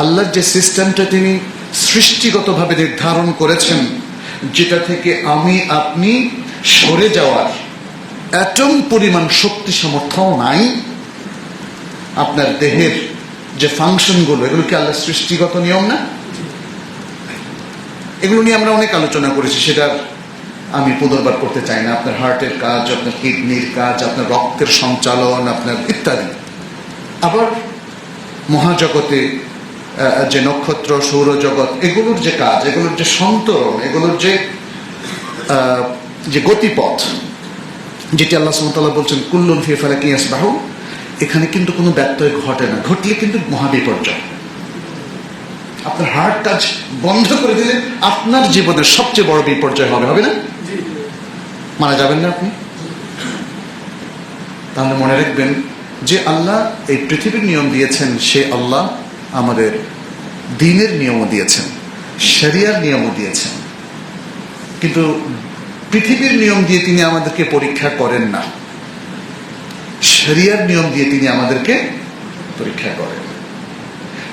আল্লাহর যে সিস্টেমটা তিনি সৃষ্টিগতভাবে নির্ধারণ করেছেন, যেটা থেকে আমি আপনি সরে যাওয়ার অ্যাটম পরিমাণ শক্তি সামর্থ্য নাই, আপনার দেহের যে ফাংশনগুলো, এগুলো কি আল্লাহ সৃষ্টিগত নিয়ম না? এগুলো নিয়ে আমরা অনেক আলোচনা করেছি, সেটা আমি পুনর্বার করতে চাই না। আপনার হার্টের কাজ, আপনার কিডনির কাজ, আপনার রক্তের সঞ্চালন, আপনার ইত্যাদি। আবার মহাজগতে যে নক্ষত্র, সৌরজগৎ, এগুলোর যে কাজ, এগুলোর যে সন্তরণ, এগুলোর যে যে গতিপথ, যেটি আল্লাহ সুমতাল্লাহ বলছেন, কুল্লুন ফিয়ে ফেলা কিয়াস বাহু এখানে কিন্তু কোনো ব্যত্যয় ঘটে না। ঘটলে কিন্তু মহাবিপর্যয়। আপনার হার্ট কাজ বন্ধ করে দিলে আপনার জীবনের সবচেয়ে বড় বিপর্যয় হবে হবে না? মারা যাবেন না আপনি? তাহলে মনে রাখবেন যে আল্লাহ এই পৃথিবীর নিয়ম দিয়েছেন, সে আল্লাহ আমাদের দিনের নিয়মও দিয়েছেন, শরিয়ার নিয়মও দিয়েছেন। কিন্তু পৃথিবীর নিয়ম দিয়ে তিনি আমাদেরকে পরীক্ষা করেন না। শরিয়ার নিয়ম দিয়ে তিনি আমাদেরকে পরীক্ষা করেন।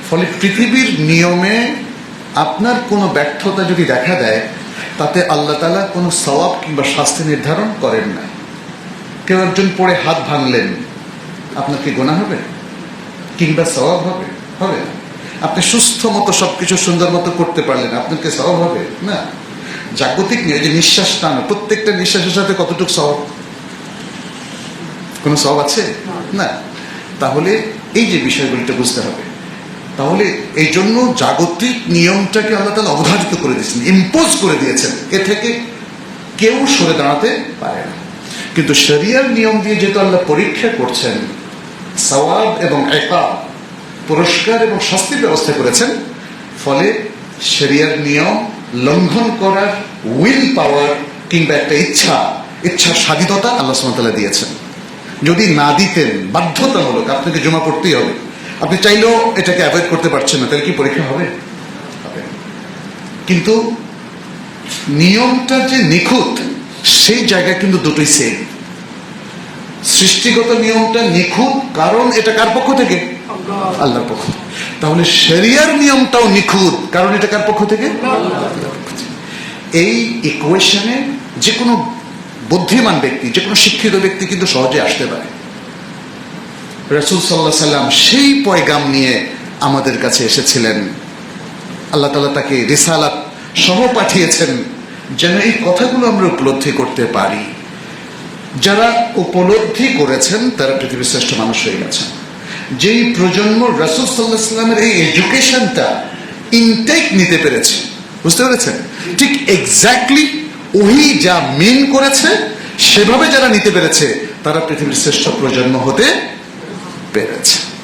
ফলে পৃথিবীর নিয়মে আপনার কোনো ব্যর্থতা যদি দেখা দেয়, তাতে আল্লাহ তালা কোনো সওয়াব কিংবা শাস্তি নির্ধারণ করেন না। কেউ একজন পড়ে হাত ভাঙলেন, আপনার কি গোনা হবে? কিংবা সওয়াব হবে? হবে। আপনি সুস্থ মতো সবকিছু সুন্দর মতো করতে পারলেন আপনার কি সওয়াব হবে? না। জাগতিক নিয়ে যে নিঃশ্বাস টানো প্রত্যেকটা নিঃশ্বাসের সাথে কতটুকু সওয়াব? কোনো সওয়াব আছে? না। তাহলে এই যে বিষয়গুলিটা বুঝতে হবে তাহলে এই জন্য জাগতিক নিয়মটাকে আল্লাহ তালা অবধারিত করে দিয়েছেন ইম্পোজ করে দিয়েছেন। এ থেকে কেউ সরে দাঁড়াতে পারে না। কিন্তু শরিয়ার নিয়ম দিয়ে যেহেতু আল্লাহ পরীক্ষা করছেন সওয়াব এবং একাব পুরস্কার এবং শাস্তির ব্যবস্থা করেছেন। ফলে শরিয়ার নিয়ম লঙ্ঘন করার উইল পাওয়ার কিংবা একটা ইচ্ছা ইচ্ছার স্বাধীনতা আল্লাহ সুমতাল্লাহ দিয়েছেন। যদি না দিতেন, বাধ্যতামূলক আপনাকে জমা পড়তেই হবে। আপনি চাইলেও এটাকে অ্যাভয়েড করতে পারছেন না, তাহলে কি পরীক্ষা হবে? কিন্তু নিয়মটা যে নিখুঁত, সেই জায়গায় কিন্তু দুটোই সেম সৃষ্টিগত নিয়মটা নিখুঁত, কারণ এটা কার পক্ষ থেকে? আল্লাহর পক্ষ থেকে। তাহলে শরিয়ার নিয়মটাও নিখুঁত। কারণ এটা কার পক্ষ থেকে। এই ইকুয়েশনে যে কোনো বুদ্ধিমান ব্যক্তি যে কোনো শিক্ষিত ব্যক্তি কিন্তু সহজে আসতে পারে। রসুল সাল্লাহ সাল্লাম সেই পয়গাম নিয়ে আমাদের কাছে এসেছিলেন। আল্লাহ তালা তাকে রিসালাত সহ পাঠিয়েছেন যেন এই কথাগুলো আমরা উপলব্ধি করতে পারি। যারা উপলব্ধি করেছেন তারা পৃথিবীর শ্রেষ্ঠ মানুষ হয়ে গেছেন। যেই প্রজন্ম রাসুল সাল্লাহ সাল্লামের এই এডুকেশনটা ইনটেক নিতে পেরেছে, বুঝতে পেরেছেন? ঠিক এক্স্যাক্টলি ওহি যা মেন করেছে, সেভাবে যারা নিতে পেরেছে, তারা পৃথিবীর শ্রেষ্ঠ প্রজন্ম হতে পেরেছে।